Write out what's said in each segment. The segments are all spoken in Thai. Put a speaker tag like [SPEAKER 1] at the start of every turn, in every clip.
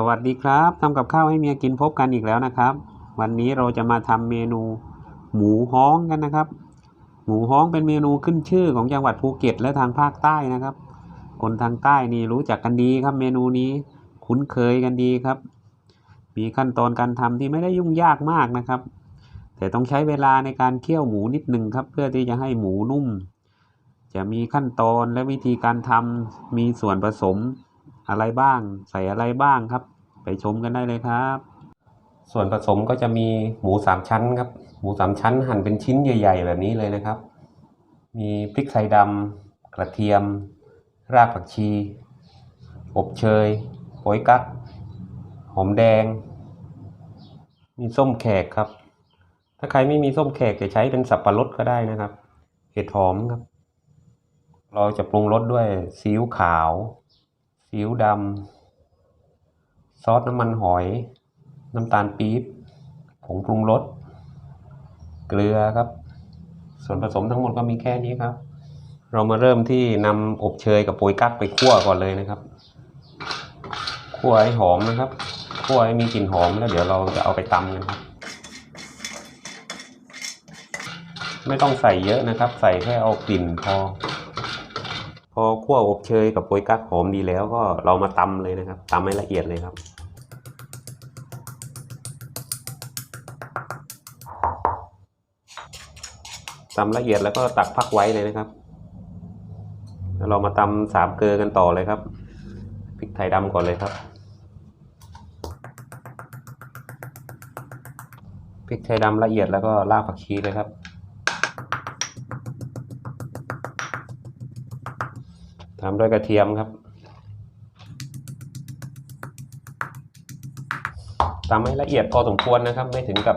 [SPEAKER 1] สวัสดีครับทำกับข้าวให้เมียกินพบกันอีกแล้วนะครับ วันนี้เราจะมาทำเมนูหมูฮ้องกันนะครับ หมูฮ้องเป็นเมนูขึ้นชื่อของจังหวัดภูเก็ตและทางภาคใต้นะครับ คนทางใต้นี่รู้จักกันดีครับ เมนูนี้คุ้นเคยกันดีครับ มีขั้นตอนการทำที่ไม่ได้ยุ่งยากมากนะครับ แต่ต้องใช้เวลาในการเคี่ยวหมูนิดหนึ่งครับ เพื่อที่จะให้หมูนุ่ม จะมีขั้นตอนและวิธีการทำมีส่วนผสม อะไรบ้าง ใส่อะไรบ้างครับ ไปชมกันได้เลยครับ ส่วนผสมก็จะมีหมูสามชั้นครับ หมูสามชั้นหั่นเป็นชิ้นใหญ่ ๆ แบบนี้เลยนะครับ มีพริกไทยดำกระเทียม รากผักชี อบเชยโป๊ยกั๊กหอมแดง มีส้มแขกครับ ถ้าใครไม่มีส้มแขกจะใช้เป็นสับปะรดก็ได้นะครับ เห็ดหอมครับ เราจะปรุงรสด้วยซีอิ๊วขาว ซีอิ๊วดำ ซอสน้ำมันหอย น้ำตาลปี๊บ ผงปรุงรส เกลือครับ ส่วนผสมทั้งหมดก็มีแค่นี้ครับ เรามาเริ่มที่นำอบเชยกับโปยกั๊กไปคั่วก่อนเลยนะครับคั่วให้หอมนะครับคั่วให้มีกลิ่นหอมแล้วเดี๋ยวเราจะเอาไปตำกันครับไม่ต้องใส่เยอะนะครับ ใส่แค่เอากลิ่นพอ อคั่วอบเชยกับโปยกั๊กหอมดีแล้วก็เรามาตำเลยนะครับตำให้ละเอียดเลยครับ ตำละเอียดแล้วก็ตักพักไว้เลยนะครับแล้วเรามาตำสามเกลือกันต่อเลยครับพริกไทยดำก่อนเลยครับพริกไทยดำละเอียดแล้วก็รากผักชีเลยครับ ตามด้วยกระเทียมครับตามให้ละเอียดพอสมควรนะครับ ไม่ถึงกับ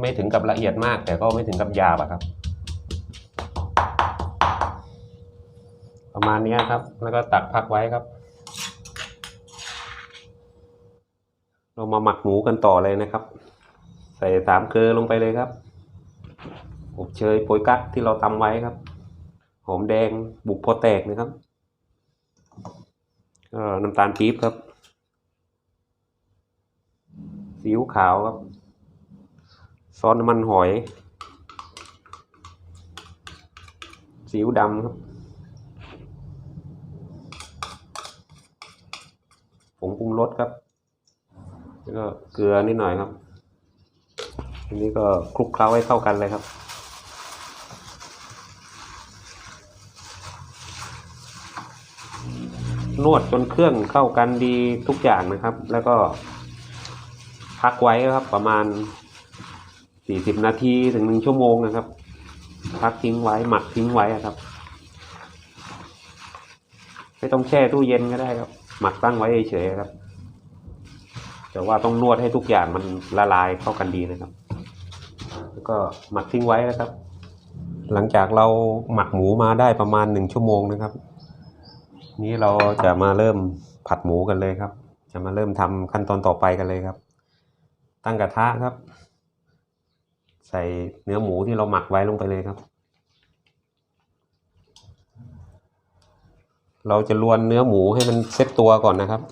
[SPEAKER 1] ไม่ถึงกับละเอียดมาก แต่ก็ไม่ถึงกับหยาบอะครับ ประมาณนี้ครับ แล้วก็ตักพักไว้ครับ เรามาหมักหมูกันต่อเลยนะครับ ใส่สามเกลือลงไปเลยครับอบเชยโปยกั๊กที่เราตำไว้ครับ หอมแดงบุกพอแตกนะครับ ก็น้ำตาลปี๊บครับซีอิ๊วขาวครับ ซอสน้ำมันหอยซีอิ๊วดำครับผงปรุงรสครับ แล้วก็เกลือนิดหน่อยครับ อันนี้ก็คลุกเคล้าให้เข้ากันเลยครับ นวดจนเครื่องเข้ากันดีทุกอย่างนะครับ แล้วก็ พักไว้ครับประมาณ40นาทีถึงหนึ่งชั่วโมงนะครับ พักทิ้งไว้หมักทิ้งไว้ครับ ไม่ต้องแช่ตู้เย็นก็ได้ครับ หมักตั้งไว้เฉยๆครับ แต่ว่าต้องนวดให้ทุกอย่างมันละลายเข้ากันดีนะครับ แล้วก็หมักทิ้งไว้นะครับ หลังจากเราหมักหมูมาได้ประมาณหนึ่งชั่วโมงนะครับ นี้เราจะมาเริ่มผัดหมูกันเลยครับ จะมาเริ่มทำขั้นตอนต่อไปกันเลยครับ ตั้งกระทะครับ ใส่เนื้อหมูที่เราหมักไว้ลงไปเลยครับ เราจะลวนเนื้อหมูให้มันเซ็ตตัวก่อนนะครับ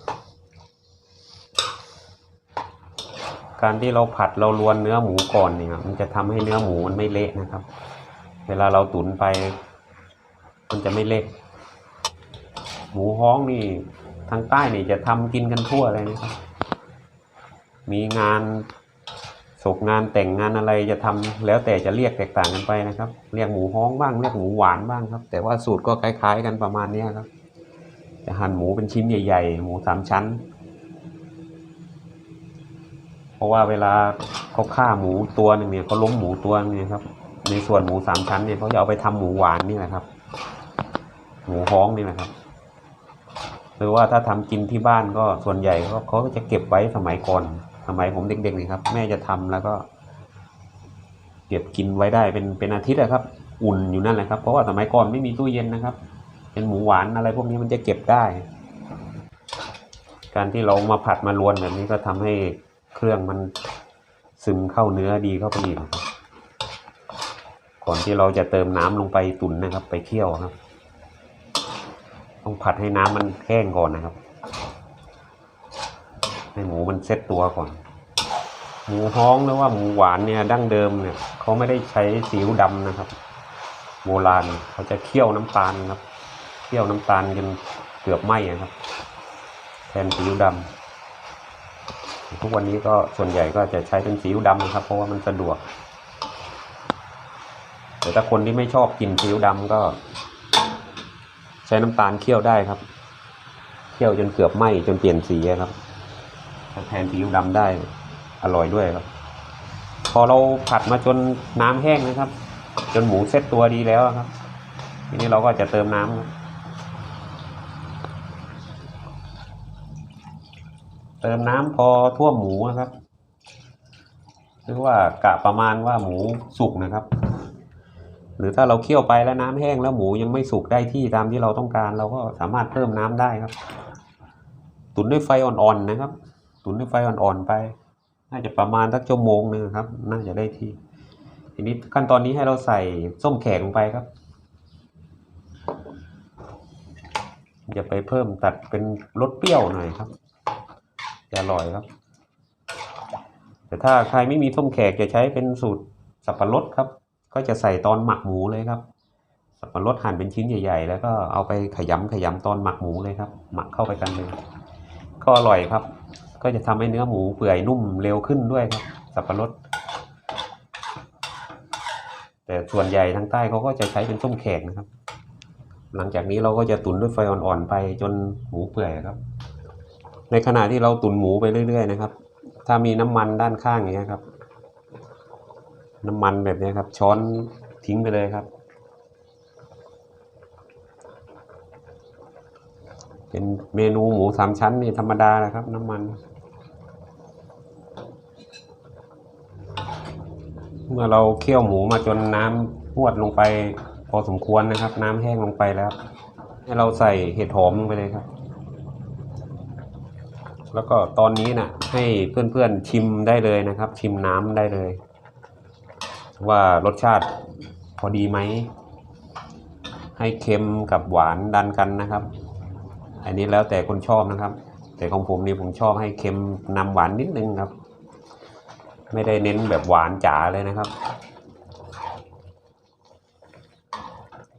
[SPEAKER 1] การที่เราผัดเราลวนเนื้อหมูก่อนเนี่ยมันจะทำให้เนื้อหมูมันไม่เละนะครับ เวลาเราตุ๋นไป มันจะไม่เละ หมูฮ้องนี่ทางใต้นี่จะทำกินกันทั่วเลยนะครับ มีงานศพงานแต่งงานอะไรจะทำแล้วแต่จะเรียกแตกต่างกันไปนะครับ เรียกหมูฮ้องบ้างเรียกหมูหวานบ้างครับ แต่ว่าสูตรก็คล้ายๆ กันประมาณเนี้ครับ จะหั่นหมูเป็นชิ้นใหญ่ ๆ หมูสามชั้น เพราะว่าเวลาเขาฆ่าหมูตัวหนึ่งเนี่ยเขาล้มหมูตัวนึงเนี่ครับ ในส่วนหมูสามชั้นเนี่ยเขาจะเอาไปทำหมูหวานนี่แหละครับ หมูฮ้องนี่แหละครับ หรือว่าถ้าทำกินที่บ้านก็ส่วนใหญ่เขาเขาจะเก็บไว้สมัยก่อน สมัยผมเด็กๆนี่ครับ แม่จะทำแล้วก็ เก็บกินไว้ได้เป็นเป็นอาทิตย์อะครับ อุ่นอยู่นั่นแหละครับ เพราะว่าสมัยก่อนไม่มีตู้เย็นนะครับ เป็นหมูหวานอะไรพวกนี้มันจะเก็บได้ การที่เรามาผัดมาลวนแบบนี้ก็ทำให้เครื่องมันซึมเข้าเนื้อดีเข้าไปอีครับก่อนที่เราจะเติมน้ำลงไปตุ๋นนะครับ ไปเคี่ยวครับ ต้องผัดให้น้ำมันแห้งก่อนนะครับ ให้หมูมันเซ็ตตัวก่อน หมูฮ้องหรือว่าหมูหวานเนี่ยดั้งเดิมเนี่ยเขาไม่ได้ใช้ซีอิ๊วดำนะครับ โบราณเขาจะเคี่ยวน้ำตาลครับเคี่ยวน้ำตาลจนเกือบไหม้อะครับ แทนซีอิ๊วดำทุกวันนี้ก็ส่วนใหญ่ก็จะใช้เป็นซีอิ๊วดำนะครับ เพราะว่ามันสะดวกแต่ถ้าคนที่ไม่ชอบกินซีอิ๊วดำก็ ใช้น้ำตาลเคี่ยวได้ครับ เคี่ยวจนเกือบไหม้จนเปลี่ยนสีครับแทนซีอิ๊วดำได้อร่อยด้วยครับ พอเราผัดมาจนน้ำแห้งนะครับ จนหมูเซ็ตตัวดีแล้วครับ ทีนี้เราก็จะเติมน้ำครับเติมน้ำพอท่วมหมูนะครับหรือว่ากะประมาณว่าหมูสุกนะครับ หรือถ้าเราเคี่ยวไปแล้วน้ำแห้งแล้วหมูยังไม่สุกได้ที่ตามที่เราต้องการ เราก็สามารถเพิ่มน้ำได้ครับ ตุ๋นด้วยไฟอ่อนๆนะครับ ตุ๋นด้วยไฟอ่อนๆไป น่าจะประมาณสักชั่วโมงหนึงครับ น่าจะได้ที่ ทีนี้ขั้นตอนนี้ให้เราใส่ส้มแขกลงไปครับจะไปเพิ่มตัดเป็นรสเปรี้ยวหน่อยครับจะอร่อยครับ แต่ถ้าใครไม่มีส้มแขกจะใช้เป็นสูตรสับปะรดครับ ก็จะใส่ตอนหมักหมูเลยครับ สับปะรดหั่นเป็นชิ้นใหญ่ๆ แล้วก็เอาไปขยำขยำตอนหมักหมูเลยครับ หมักเข้าไปกันเลยก็อร่อยครับ ก็จะทำให้เนื้อหมูเปื่อยนุ่มเร็วขึ้นด้วยครับ สับปะรด แต่ส่วนใหญ่ทางใต้เขาก็จะใช้เป็นส้มแขกนะครับ หลังจากนี้เราก็จะตุ๋นด้วยไฟอ่อนๆไปจนหมูเปื่อยครับ ในขณะที่เราตุ๋นหมูไปเรื่อย ๆ นะครับ ถ้ามีน้ำมันด้านข้างอย่างเงี้ยครับ น้ำมันแบบนี้ครับ ช้อนทิ้งไปเลยครับ เป็นเมนูหมูสามชั้นนี่ธรรมดานะครับ น้ำมัน เมื่อเราเคี่ยวหมูมาจนน้ำพวดลงไปพอสมควรนะครับ น้ำแห้งลงไปแล้ว ให้เราใส่เห็ดหอมลงไปเลยครับ แล้วก็ตอนนี้นะ่ะ ให้เพื่อนๆชิมได้เลยนะครับ ชิมน้ำได้เลย ว่ารสชาติพอดีไหม ให้เค็มกับหวานดันกันนะครับ อันนี้แล้วแต่คนชอบนะครับ แต่ของผมนี่ผมชอบให้เค็มนำหวานนิดนึงครับ ไม่ได้เน้นแบบหวานจ๋าเลยนะครับ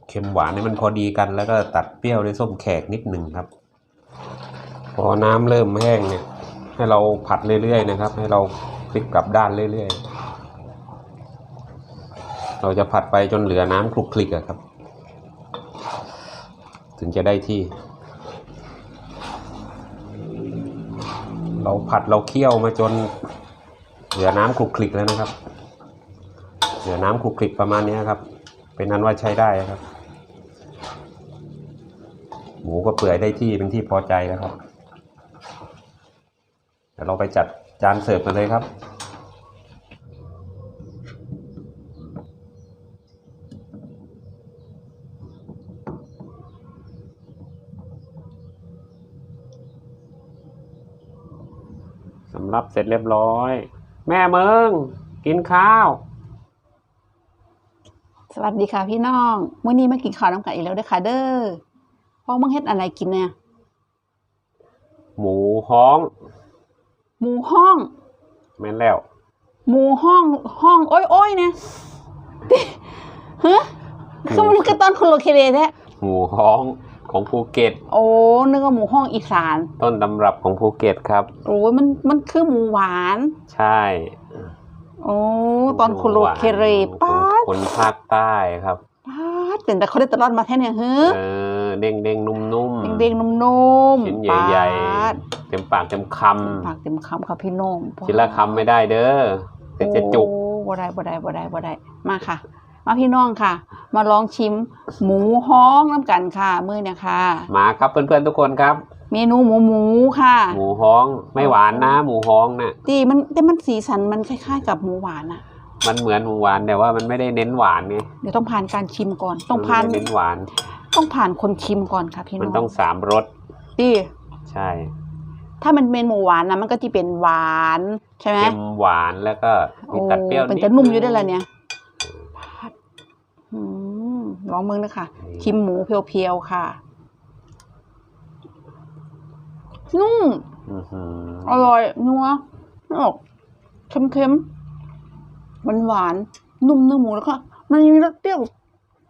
[SPEAKER 1] เค็มหวานนี่มันพอดีกัน แล้วก็ตัดเปรี้ยวด้วยส้มแขกนิดหนึ่งครับ พอน้ำเริ่มแห้งเนี่ยให้เราผัดเรื่อยๆนะครับ ให้เราพลิกกลับด้านเรื่อยๆ เราจะผัดไปจนเหลือน้ำคลุกคลิกอะครับ ถึงจะได้ที่ เราผัดเราเคี่ยวมาจนเหลือน้ำคลุกคลิกแล้วนะครับ เหลือน้ำคลุกคลิกประมาณนี้ครับ เป็นนั้นว่าใช้ได้ครับ หมูก็เปื่อยได้ที่เป็นที่พอใจแล้วครับเดี๋ยวเราไปจัดจานเสิร์ฟกันเลยครับำรับเสร็จเรียบร้อย แม่เมืองกินข้าว
[SPEAKER 2] สวัสดีค่ะพี่น้องมื้อนี้มากินข้าวน้ำกันอีกแล้วเด้อค่ะเด้อพ่อมึงเฮ็ดอะไรกินเนี่ย
[SPEAKER 1] หมูฮ้อง
[SPEAKER 2] หมูห้อง
[SPEAKER 1] แม่นแล้ว
[SPEAKER 2] หมูห้องห้องโอ้ยโอ้ยเนี่ยฮะคือมันคือตอนคนโลเคเลแท้
[SPEAKER 1] หมูฮ้อง ของภูเก็ต
[SPEAKER 2] โอ้นึกว่าหมูห้องอีสาน
[SPEAKER 1] ต้นตำรับของภูเก็ตครับ
[SPEAKER 2] โอ้ยมันมันคือหมูหวาน
[SPEAKER 1] ใช่
[SPEAKER 2] โอ้ตอนคนโลเคเล
[SPEAKER 1] หมูหว
[SPEAKER 2] ป้านด
[SPEAKER 1] คนภาคใต้ครับ
[SPEAKER 2] ป้าดเป็นแต่เขาได้ตลอดมาแท้เนี่ยเฮ้อ
[SPEAKER 1] เออเด้งเด้งๆนุ่มนุ่ม
[SPEAKER 2] เด้งๆนุ่ม
[SPEAKER 1] ชิ้น
[SPEAKER 2] ๆ
[SPEAKER 1] ใหญ่
[SPEAKER 2] ปาด
[SPEAKER 1] ๆเต็มปากเต็มค
[SPEAKER 2] ปากเต็มคำค่ะพี่น้องำ
[SPEAKER 1] ชิ้นละคำไม่ได้เด้อเดี๋ยวจะจุก
[SPEAKER 2] โอ้บ่ได้บ่ได้บ่ได้บ่ได้มาค่ะ มาพี่น้องค่ะ มาลองชิมหมูฮ้องน้ำกันค่ะมื้อเนี่ยค่ะ
[SPEAKER 1] มาครับเพื่อนๆทุกคนครับ
[SPEAKER 2] เมนูหมูหมูค่ะ
[SPEAKER 1] หมูฮ้องไม่หวานนะหมูฮ้องน่ะ
[SPEAKER 2] ดีมันแต่มันสีสันมันคล้าย ๆ กับหมูหวานอะ
[SPEAKER 1] มันเหมือนหมูหวานแต่ว่ามันไม่ได้เน้นหวานไง
[SPEAKER 2] เดี๋ยวต้องผ่านการชิมก่อน ต้องผ่าน
[SPEAKER 1] มัไม่ได้เน้นหวาน
[SPEAKER 2] ต้องผ่านคนชิมก่อนค่ะพี่
[SPEAKER 1] มัน
[SPEAKER 2] น้อง
[SPEAKER 1] ต้องสามรส
[SPEAKER 2] ดี
[SPEAKER 1] ใช่
[SPEAKER 2] ถ้ามันเป็นหมูหวานนะมันก็จะเป็นหวานใช่ไหม
[SPEAKER 1] เค็มหวานแล้วก็มี
[SPEAKER 2] โอ้
[SPEAKER 1] ตัดเปรี้ยว
[SPEAKER 2] เป็น
[SPEAKER 1] นิด
[SPEAKER 2] จะนุ่มอยู่
[SPEAKER 1] ง
[SPEAKER 2] ได้ละเนี่ย อืมลองมึงนะคะ
[SPEAKER 1] นี่
[SPEAKER 2] ชิมหมูเพียวๆค่ะ นุ่ม
[SPEAKER 1] อื้อหือ
[SPEAKER 2] อร่อยนัวออกเค็มๆหวานหวานๆนุ่มเนื้อหมูแล้วก็มันมีรสเปรี้ยว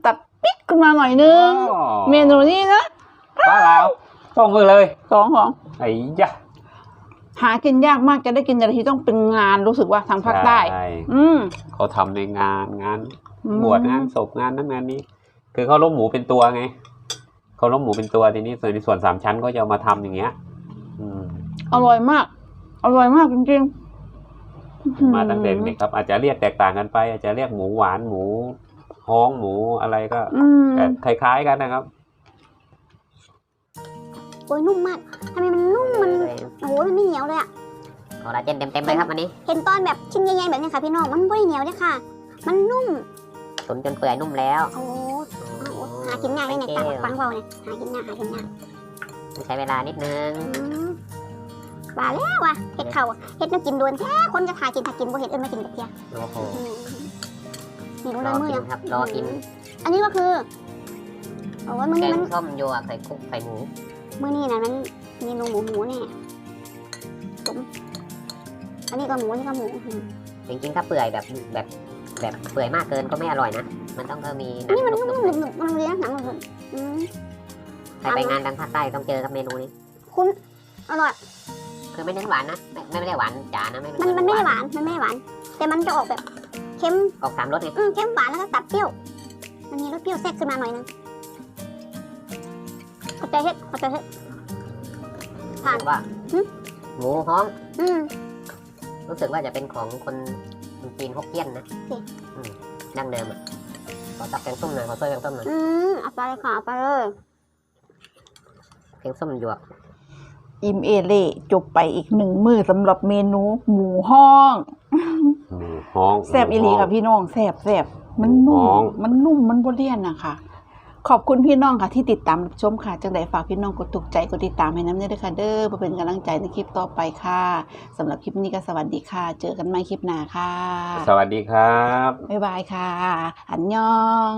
[SPEAKER 2] ตัดปิ๊กขึ้นมาหน่อยนึง
[SPEAKER 1] อ๋อ
[SPEAKER 2] เมนูนี้นะ
[SPEAKER 1] ป้าแล้วส่งมือเลย
[SPEAKER 2] สองของ
[SPEAKER 1] ไอ้ยะ
[SPEAKER 2] หากินยากมากจะได้กินแต่ละทีต้องเป็นงานรู้สึกว่าทางภาคใต้
[SPEAKER 1] ช่
[SPEAKER 2] อืม
[SPEAKER 1] เขาทำในงานงาน
[SPEAKER 2] อืม
[SPEAKER 1] บวชงานศพงานนั้นงานนี้ คือเขาล้มหมูเป็นตัวไงเขาล้มหมูเป็นตัวทีนี้ส่วนในส่วนสามชั้นก็จะเอามาทำอย่างเงี้ย อืม
[SPEAKER 2] อร่อยมาก อร่อยมากจริงๆ
[SPEAKER 1] มาตั้งแต่เด็กครับ อาจจะเรียกแตกต่างกันไป อาจจะเรียกหมูหวานหมูฮ้องหมูอะไรก็
[SPEAKER 2] อืม
[SPEAKER 1] แต่คล้ายๆกันนะครับ
[SPEAKER 3] โอ้ยนุ่มมากทำไมมันนุ่มมัน
[SPEAKER 4] เลย
[SPEAKER 3] โอ้โหมันไม่เหนียวเลยอะ
[SPEAKER 4] คอลลาเจนเต็มๆเลยครับวันนี้
[SPEAKER 3] เห็นตอนแบบชิ้นใหญ่ๆแบบนี้ค่ะพี่น้องมันไม่ได้เหนียวเลยค่ะ มันนุ่ม
[SPEAKER 4] ตุนจนเปื่อยนุ่มแล้ว
[SPEAKER 3] โอ้โหโอ้โหหากินง่ายเลยเนี่ยตามฟังเบาเนี่ยหากินง่ายหากินง่าย
[SPEAKER 4] ต้องใช้เวลานิดนึง
[SPEAKER 3] อืมว่าแล้วว่ะเห็ดเข่าอะเห็ดน่ากินโดนแท้คนจะหากินหากินบ่เห็ดเอิ้นมากินกับเพีย
[SPEAKER 4] โอ้โห
[SPEAKER 3] อืมนี่รู้
[SPEAKER 4] ร
[SPEAKER 3] เล
[SPEAKER 4] อย
[SPEAKER 3] มือ
[SPEAKER 4] กิน
[SPEAKER 3] ยัง
[SPEAKER 4] ครับรอกิน
[SPEAKER 3] อันนี้ก็คือโอ้ยมือ
[SPEAKER 4] แก
[SPEAKER 3] นี้
[SPEAKER 4] ง
[SPEAKER 3] มัน
[SPEAKER 4] ส้มโยกใส่คุกใส่หมู
[SPEAKER 3] มือนี้นะมันเมนูหมูหมูเนี่ยจุ๋มอันนี้ก็หมูอันนี้ก็หมูอืม
[SPEAKER 4] จริงๆถ้าเปื่อยแบบแบบ แบบเปื่อยมากเกินก็ไม่อร่อยนะ มันต้องก็มีห
[SPEAKER 3] อันนี้มัน
[SPEAKER 4] นัง
[SPEAKER 3] นุ่
[SPEAKER 4] นุ่
[SPEAKER 3] ม
[SPEAKER 4] ม
[SPEAKER 3] ๆหนึบๆมันเรียกหนังหนึบๆอืม
[SPEAKER 4] ๆใครไปงานทางภาคใต้ต้องเจอกับเมนูนี้
[SPEAKER 3] คุณอร่อย
[SPEAKER 4] คือไม่เน้นหวานนะไม่ไม่ได้หวานจ๋านะไม่
[SPEAKER 3] มันมันไม่ได้หวานมันไม่ได้หวาน แต่มันจะออกแบบเค็ม
[SPEAKER 4] ออกสามรสไง
[SPEAKER 3] อืมเค็มหวานแล้วก็ตัดเปรี้ยว มันมีรสเปรี้ยวแทรกขึ้นมาหน่อยนึงเข้าใจเฮ็ดเข้าใจเฮ็ดผ่าน
[SPEAKER 4] รู้สึกว่า
[SPEAKER 3] หึ
[SPEAKER 4] หมูฮ้อง
[SPEAKER 3] อืม
[SPEAKER 4] รู้สึกว่าจะเป็นของคนค นจีนฮกเกี้ยนนะอืมดั้งเดิมอะขอจับแกงส้มหน่อยขอช่วยแกงส้มหน่อย
[SPEAKER 3] อืมเอาไปเลยค่ะเอาไปเลย
[SPEAKER 4] แกงส้มหยวก
[SPEAKER 2] อิมเอเล่จบไปอีกหนึ่งมือสำหรับเมนูหมูห้อง
[SPEAKER 1] หมูฮ้อง
[SPEAKER 2] แซบอีหลีค่ะพี่น้องแซบแซบมันนุ่ม มันนุ่มมันบเลี่ยนนะคะ ขอบคุณพี่น้องค่ะที่ติดตามรับชมค่ะ จังไดฝากพี่น้องกดถูกใจกดติดตามให้น้ำเนื้อด้วยค่ะเด้อเพื่อเป็นกำลังใจในคลิปต่อไปค่ะสำหรับคลิปนี้ก็สวัสดีค่ะ เจอกันใหม่คลิปหน้าค่ะ
[SPEAKER 1] สวัสดีครับ
[SPEAKER 2] บ๊ายบายค่ะ อันยอง